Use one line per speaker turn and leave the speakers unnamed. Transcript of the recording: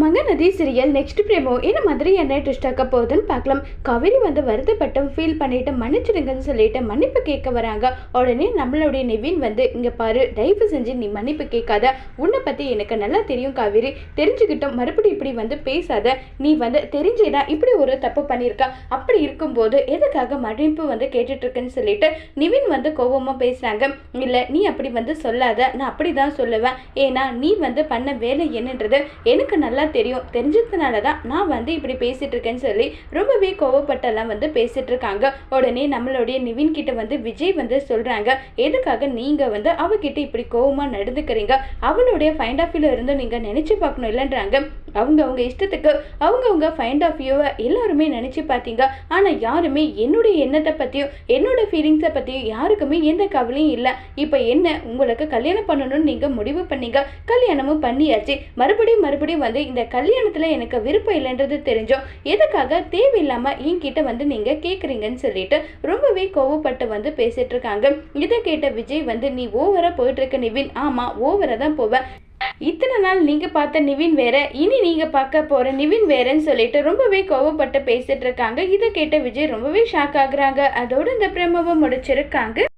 மங்கநதி serial next பிரேமோ என்ன மாதிரி என்ன ட்விஸ்ட் ஆக்க போகுதுன்னு பார்க்கலாம். கவிரி வந்து வருத்தப்பட்டும் ஃபீல் பண்ணிட்டு மன்னிச்சிடுங்கன்னு சொல்லிட்டு மன்னிப்பு கேட்க வராங்க. உடனே நம்மளுடைய நிவின் வந்து இங்கே பாரு தயவு செஞ்சு நீ மன்னிப்பு கேட்காத. உன்னை பற்றி எனக்கு நல்லா தெரியும் காவேரி. தெரிஞ்சுக்கிட்டும் மறுபடியும் இப்படி வந்து பேசாத. நீ வந்து தெரிஞ்சேதான் இப்படி ஒரு தப்பு பண்ணியிருக்கா. அப்படி இருக்கும்போது எதுக்காக மன்னிப்பு வந்து கேட்டுட்ருக்குன்னு சொல்லிட்டு நிவின் வந்து கோபமாக பேசுகிறாங்க இல்லை நீ அப்படி வந்து சொல்லாத. நான் அப்படி தான் சொல்லுவேன். ஏன்னா நீ வந்து பண்ண வேலை என்னன்றது எனக்கு நல்லா தெரியும். தெரிஞ்சதுனால தான் நான் வந்து இப்படி பேசிட்டு இருக்கேன்னு சொல்லி ரொம்பவே கோவப்பட்டெல்லாம் வந்து பேசிட்டு இருக்காங்க உடனே நம்மளுடைய நிவின் கிட்ட வந்து விஜய் வந்து சொல்றாங்க. எதுக்காக நீங்க வந்து அவகிட்ட இப்படி கோவமா நடந்துக்கிறீங்க? அவளுடைய ஃபைண்ட் ஆஃப் வியூல இருந்து நீங்க நினைச்சு பார்க்கணும் இல்லைன்றாங்க. அவங்கவுங்க இஷ்டத்துக்கு அவங்கவுங்க ஃபைண்ட் ஆஃப் வியூவை எல்லாருமே நினச்சி பார்த்தீங்க ஆனால் யாருமே என்னுடைய எண்ணத்தை பற்றியும் என்னோட ஃபீலிங்ஸை பற்றியும் யாருக்குமே எந்த கவலையும் இல்லை. இப்போ என்ன உங்களுக்கு கல்யாணம் பண்ணணும்னு நீங்கள் முடிவு பண்ணீங்க. கல்யாணமும் பண்ணியாச்சு. மறுபடியும் மறுபடியும் வந்து இந்த கல்யாணத்தில் எனக்கு விருப்பம் இல்லைன்றது தெரிஞ்சோம். எதுக்காக தேவையில்லாமல் என்கிட்ட வந்து நீங்கள் கேட்குறீங்கன்னு சொல்லிட்டு ரொம்பவே கோவப்பட்டு வந்து பேசிட்டு இருக்காங்க. இதை கேட்ட விஜய் வந்து நீ ஓவராக போயிட்டு இருக்க நிவின். ஆமாம் ஓவராக தான் போவேன். இத்தனை நாள் நீங்கள் பார்த்த நிவின் வேற இனி நீங்கள் பார்க்க போகிற நிவின் வேறன்னு சொல்லிட்டு ரொம்பவே கோவப்பட்டு பேசிட்டு இருக்காங்க. இதை கேட்ட விஜய் ரொம்பவே ஷாக் ஆகுறாங்க. அதோட இந்த பிரேமாவை முடிச்சிருக்காங்க.